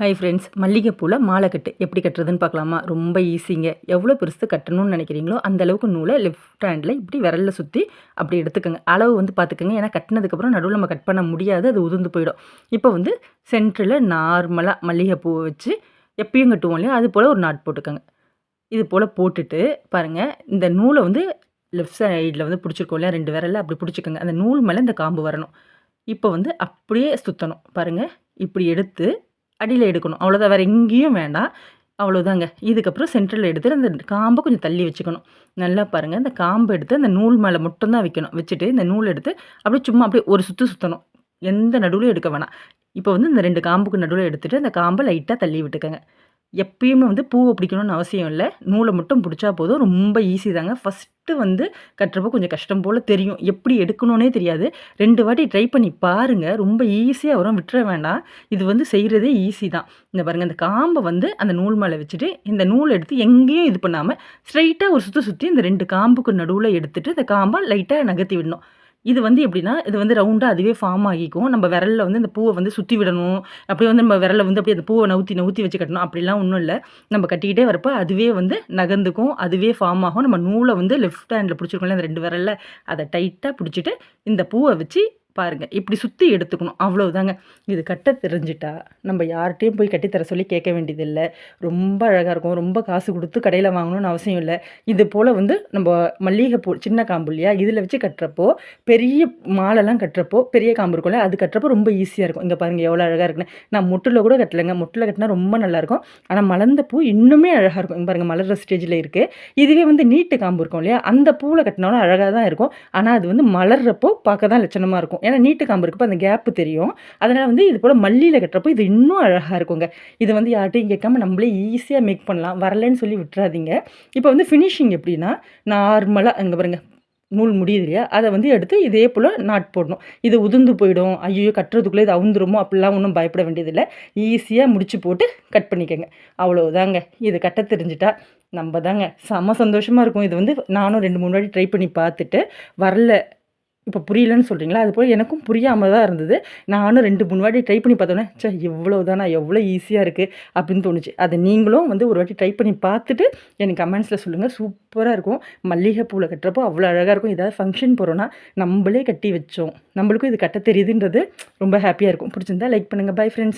Hi friends மல்லிகைப்பூவில் மாலை கட்டு எப்படி கட்டுறதுன்னு பார்க்கலாமா? ரொம்ப ஈஸிங்க எவ்வளோ பெருசு கட்டணும்னு நினைக்கிறீங்களோ அந்த அளவுக்கு நூலை லெஃப்ட் ஹேண்டில் இப்படி விரலில் சுற்றி அப்படி எடுத்துக்கோங்க. அளவு வந்து பார்த்துக்கோங்க. ஏன்னா கட்டினதுக்கப்புறம் நடுவில் நம்ம கட் பண்ண முடியாது. அது உதிர்ந்து போயிடும். இப்போ வந்து சென்டரில் நார்மலாக மல்லிகைப்பூவை வச்சு எப்பயும் கட்டுவோம் இல்லையா? அது போல் ஒரு நாட் போட்டுக்கோங்க. இது போல் போட்டுட்டு பாருங்கள் இந்த நூலை வந்து லெஃப்ட் சைடில் வந்து பிடிச்சிருக்கோம் இல்லையா? ரெண்டு விரலில் அப்படி பிடிச்சிக்கோங்க. அந்த நூல் மேலே இந்த காம்பு வரணும். இப்போ வந்து அப்படியே சுற்றணும் பாருங்கள் இப்படி எடுத்து அடியில் எடுக்கணும். அவ்வளோதான் வேறு எங்கேயும் வேண்டாம். அவ்வளோதாங்க இதுக்கப்புறம் சென்டரில் எடுத்துட்டு அந்த காம்பை கொஞ்சம் தள்ளி வச்சுக்கணும். நல்லா பாருங்கள் அந்த காம்பை எடுத்து அந்த நூல் மேலே மட்டும்தான் வைக்கணும். வச்சுட்டு இந்த நூல் எடுத்து அப்படியே சும்மா அப்படியே ஒரு சுற்று சுற்றணும் எந்த நடுவில் எடுக்க வேணாம். இப்போ வந்து இந்த ரெண்டு காம்புக்கு நடுவில் எடுத்துகிட்டு அந்த காம்பை லைட்டாக தள்ளி விட்டுக்கோங்க. எப்பயுமே வந்து பூவை பிடிக்கணும்னு அவசியம் இல்லை. நூலை மட்டும் பிடிச்சா போதும். ரொம்ப ஈஸி தாங்க. ஃபஸ்ட்டு வந்து கட்டுறப்போ கொஞ்சம் கஷ்டம் போல் தெரியும். எப்படி எடுக்கணுன்னே தெரியாது. ரெண்டு வாட்டி ட்ரை பண்ணி பாருங்கள் ரொம்ப ஈஸியாக வரும். விட்டுற வேண்டாம். இது வந்து செய்கிறதே ஈஸி தான். இந்த பாருங்கள் இந்த காம்பை வந்து அந்த நூல் மேலே வச்சுட்டு இந்த நூல் எடுத்து எங்கேயும் இது பண்ணாமல் ஸ்ட்ரைட்டாக ஒரு சுற்றி சுற்றி இந்த ரெண்டு காம்புக்கு நடுவில் எடுத்துகிட்டு இந்த காம்பை லைட்டாக நகர்த்தி விடணும். இது வந்து எப்படின்னா இது வந்து ரவுண்டாக அதுவே ஃபார்ம் ஆகிக்கும். நம்ம விரலில் வந்து இந்த பூவை வந்து சுற்றி விடணும். அப்படியே வந்து நம்ம விரலில் வந்து அப்படியே அந்த பூவை நவுத்தி நவுத்தி வச்சு கட்டணும். அப்படிலாம் ஒன்றும் இல்லை. நம்ம கட்டிக்கிட்டே வரப்போ அதுவே வந்து நகர்ந்துக்கும். அதுவே ஃபார்ம் ஆகும். நம்ம நூலை வந்து லெஃப்ட் ஹேண்டில் பிடிச்சிருக்கோம்ல அந்த ரெண்டு விரலில். அதை டைட்டாக பிடிச்சிட்டு இந்த பூவை வச்சு பாருங்கள் இப்படி சுற்றி எடுத்துக்கணும். அவ்வளோதாங்க இது கட்ட தெரிஞ்சிட்டா நம்ம யார்கிட்டையும் போய் கட்டித்தர சொல்லி கேட்க வேண்டியதில்லை. ரொம்ப அழகாக இருக்கும். ரொம்ப காசு கொடுத்து கடையில் வாங்கணும்னு அவசியம் இல்லை. இது போல் வந்து நம்ம மல்லிகைப்பூ சின்ன காம்பு இல்லையா? இதில் வச்சு கட்டுறப்போ பெரிய மாலைலாம் கட்டுறப்போ பெரிய காம்பு இருக்கும்ல அது கட்டுறப்போ ரொம்ப ஈஸியாக இருக்கும். இங்கே பாருங்கள் எவ்வளோ அழகாக இருக்குன்னு. நான் முட்டில் கூட கட்டலைங்க. முட்டில் கட்டினா ரொம்ப நல்லாயிருக்கும் ஆனால் மலர்ந்த பூ இன்னுமே அழகாக இருக்கும். இங்கே பாருங்கள் மலர்ற ஸ்டேஜில் இருக்குது இதுவே வந்து நீட்டு காம்பு இருக்கும் இல்லையா? அந்த பூவில் கட்டினாலும் அழகாக தான் இருக்கும். ஆனால் அது வந்து மலர்றப்போ பார்க்க தான் லட்சணமாக இருக்கும். ஏன்னா நீட்டு காம்பு இருக்கப்போ அந்த கேப்பு தெரியும். அதனால் வந்து இது போல் மல்லியில் கட்டுறப்போ இது இன்னும் அழகாக இருக்குங்க. இது வந்து யார்ட்டையும் கேட்காம நம்மளே ஈஸியாக மேக் பண்ணலாம். வரலன்னு சொல்லி விட்டுறாதீங்க. இப்போ வந்து ஃபினிஷிங் எப்படின்னா நார்மலாக அங்கே பாருங்கள் நூல் முடியுது இல்லையா? அதை வந்து எடுத்து இதே போல் நாட் போடணும். இது உதிர்ந்து போயிடும். ஐயோ கட்டுறதுக்குள்ளே இது அவுந்துருமோ? அப்படிலாம் ஒன்றும் பயப்பட வேண்டியதில்லை. ஈஸியாக முடிச்சு போட்டு கட் பண்ணிக்கோங்க. அவ்வளோதாங்க இது கட்ட தெரிஞ்சிட்டா நம்ம தாங்க செம்ம சந்தோஷமாக இருக்கும். இது வந்து நானும் ரெண்டு மூணு வாட்டி ட்ரை பண்ணி பார்த்துட்டு வரல. இப்போ புரியலன்னு சொல்கிறீங்களா அது போல் எனக்கும் புரியாமல் தான் இருந்தது. நானும் ரெண்டு மூணு வாட்டி ட்ரை பண்ணி பார்த்தோன்னே சே எவ்வளோ தானா எவ்வளோ ஈஸியாக இருக்குது அப்படின்னு தோணுச்சு. அதை நீங்களும் வந்து ஒரு வாட்டி ட்ரை பண்ணி பார்த்துட்டு எனக்கு கமெண்ட்ஸில் சொல்லுங்கள் சூப்பராக இருக்கும். மல்லிகை பூவில் கட்டுறப்போ அவ்வளோ அழகாக இருக்கும். ஏதாவது ஃபங்க்ஷன் போகிறோன்னா நம்மளே கட்டி வச்சோம். நம்மளுக்கும் இது கட்ட தெரியுதுன்றது ரொம்ப ஹாப்பியாக இருக்கும். பிடிச்சிருந்தா லைக் பண்ணுங்கள் பை ஃப்ரெண்ட்ஸ்